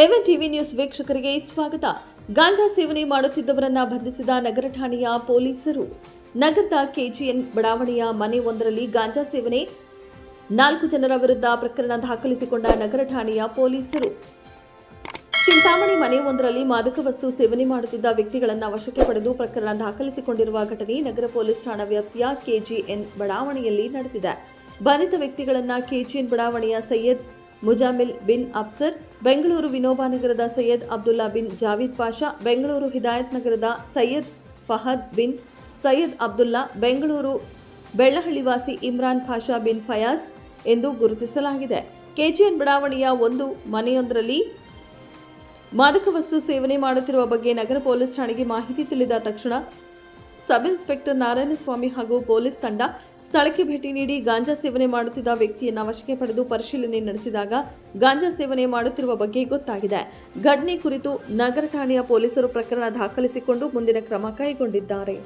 ಎವನ್ TV news ವೀಕ್ಷಕರಿಗೆ ಸ್ವಾಗತ. ಗಾಂಜಾ ಸೇವನೆ ಮಾಡುತ್ತಿದ್ದವರನ್ನ ಬಂಧಿಸಿದ ನಗರ ಠಾಣೆಯ ಪೊಲೀಸರು. ನಗರದ ಕೆಜಿಎನ್ ಬಡಾವಣೆಯ ಮನೆಯೊಂದರಲ್ಲಿ ಗಾಂಜಾ ಸೇವನೆ. ನಾಲ್ಕು ಜನರ ವಿರುದ್ಧ ಪ್ರಕರಣ ದಾಖಲಿಸಿಕೊಂಡ ನಗರ ಠಾಣೆಯ ಪೊಲೀಸರು. ಚಿಂತಾಮಣಿ ಮನೆಯೊಂದರಲ್ಲಿ ಮಾದಕ ವಸ್ತು ಸೇವನೆ ಮಾಡುತ್ತಿದ್ದ ವ್ಯಕ್ತಿಗಳನ್ನು ವಶಕ್ಕೆ ಪಡೆದು ಪ್ರಕರಣ ದಾಖಲಿಸಿಕೊಂಡಿರುವ ಘಟನೆ ನಗರ ಪೊಲೀಸ್ ಠಾಣಾ ವ್ಯಾಪ್ತಿಯ ಕೆಜಿಎನ್ ಬಡಾವಣೆಯಲ್ಲಿ ನಡೆದಿದೆ. ಬಂಧಿತ ವ್ಯಕ್ತಿಗಳನ್ನ ಕೆಜಿಎನ್ ಬಡಾವಣೆಯ ಸೈಯದ್ ಮುಜಾಮಿಲ್ ಬಿನ್ ಅಫ್ಸರ್ ಬೆಂಗಳೂರು ವಿನೋಬಾನಗರದ ಸೈಯದ್ ಅಬ್ದುಲ್ಲಾ ಬಿನ್ ಜಾವೀದ್ ಪಾಷಾ, ಬೆಂಗಳೂರು ಹಿದಾಯತ್ ನಗರದ ಸೈಯದ್ ಫಹದ್ ಬಿನ್ ಸೈಯದ್ ಅಬ್ದುಲ್ಲಾ, ಬೆಂಗಳೂರು ಬೆಳ್ಳಹಳ್ಳಿ ವಾಸಿ ಇಮ್ರಾನ್ ಪಾಷಾ ಬಿನ್ ಫಯಾಜ್ ಎಂದು ಗುರುತಿಸಲಾಗಿದೆ. ಕೆಜಿಎನ್ ಬಡಾವಣೆಯ ಒಂದು ಮನೆಯೊಂದರಲ್ಲಿ ಮಾದಕ ವಸ್ತು ಸೇವನೆ ಮಾಡುತ್ತಿರುವ ಬಗ್ಗೆ ನಗರ ಪೊಲೀಸ್ ಠಾಣೆಗೆ ಮಾಹಿತಿ ತಿಳಿದ ತಕ್ಷಣ ಸಬ್ ಇನ್ಸ್ಪೆಕ್ಟರ್ ನಾರಾಯಣಸ್ವಾಮಿ ಹಾಗೂ ಪೊಲೀಸ್ ತಂಡ ಸ್ಥಳಕ್ಕೆ ಭೇಟಿ ನೀಡಿ ಗಾಂಜಾ ಸೇವನೆ ಮಾಡುತ್ತಿದ್ದ ವ್ಯಕ್ತಿಯನ್ನು ವಶಕ್ಕೆ ಪಡೆದು ಪರಿಶೀಲನೆ ನಡೆಸಿದಾಗ ಗಾಂಜಾ ಸೇವನೆ ಮಾಡುತ್ತಿರುವ ಬಗ್ಗೆ ಗೊತ್ತಾಗಿದೆ. ಘಟನೆ ಕುರಿತು ನಗರ ಠಾಣೆಯ ಪೊಲೀಸರು ಪ್ರಕರಣ ದಾಖಲಿಸಿಕೊಂಡು ಮುಂದಿನ ಕ್ರಮ ಕೈಗೊಂಡಿದ್ದಾರೆ.